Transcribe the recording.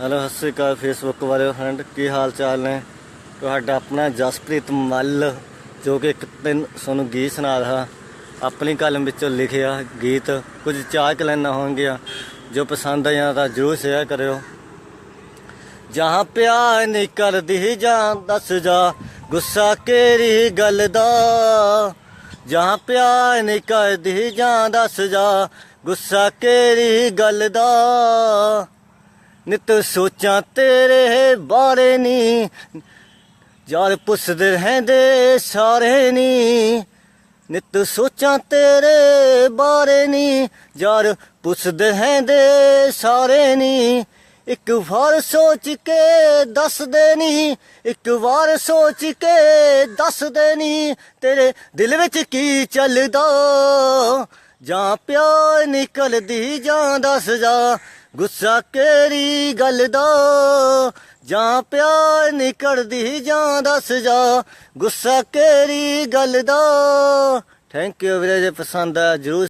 Hello, Sat Sri ਅਕਾਲ Facebook ਵਾਲੇ friend ਕੀ ਹਾਲ ਚਾਲ ਨੇ? ਤੁਹਾਡਾ ਆਪਣਾ ਜਸਪ੍ਰੀਤ ਮੱਲ, ਜੋ ਕਿ ਇੱਕ ਦਿਨ ਤੁਹਾਨੂੰ ਗੀਤ ਸੁਣਾ ਰਿਹਾ। ਆਪਣੀ ਕਲਮ ਵਿੱਚੋਂ ਲਿਖਿਆ ਗੀਤ, ਕੁਝ ਚਾਕ ਲੈਣਾ ਹੋਣਗੀਆਂ, ਜੋ ਪਸੰਦ ਆਇਆ ਤਾਂ ਜਰੂਰ ਸ਼ੇਅਰ ਕਰਿਓ। ਜਹਾਂ ਪਿਆਰ ਨਹੀਂ ਕਰਦੀ ਜਾਂ ਦੱਸ ਜਾ, ਗੁੱਸਾ ਕਿਹੜੀ ਗੱਲ ਦਾ? ਜਹਾਂ ਪਿਆਰ ਨਹੀਂ ਕਰਦੀ ਜਾਂ ਦੱਸ ਜਾ, ਗੁੱਸਾ ਕਿਹੜੀ ਗੱਲ ਦਾ? ਨਿਤ ਸੋਚਾਂ ਤੇਰੇ ਬਾਰੇ ਨੀ। ਯਾਰ ਪੁੱਛਦੇ ਰਹਿੰਦੇ ਸਾਰੇ ਨੀ। ਨਿਤ ਸੋਚਾਂ ਤੇਰੇ ਬਾਰੇ ਨੀ। ਯਾਰ ਪੁੱਛਦੇ ਰਹਿੰਦੇ ਸਾਰੇ ਨੀ। ਇੱਕ ਵਾਰ ਸੋਚ ਕੇ ਦੱਸਦੇ ਨੀ। ਇੱਕ ਵਾਰ ਸੋਚ ਕੇ ਦੱਸਦੇ ਨੀ। ਤੇਰੇ ਦਿਲ ਵਿੱਚ ਕੀ ਚੱਲਦਾ? ਜਾਂ ਪਿਆ ਨਿਕਲਦੀ ਜਾਂ ਦੱਸ ਜਾ, ਗੁੱਸਾ ਕਿਹੜੀ ਗੱਲ ਦਾ? ਜਾਂ ਪਿਆ ਨਿਕਲਦੀ ਜਾਂ ਦੱਸ ਜਾ, ਗੁੱਸਾ ਕਿਹੜੀ ਗੱਲ ਦਾ? ਥੈਂਕ ਯੂ ਵੀਰੇ, ਜੇ ਪਸੰਦ ਆ ਜਰੂਰ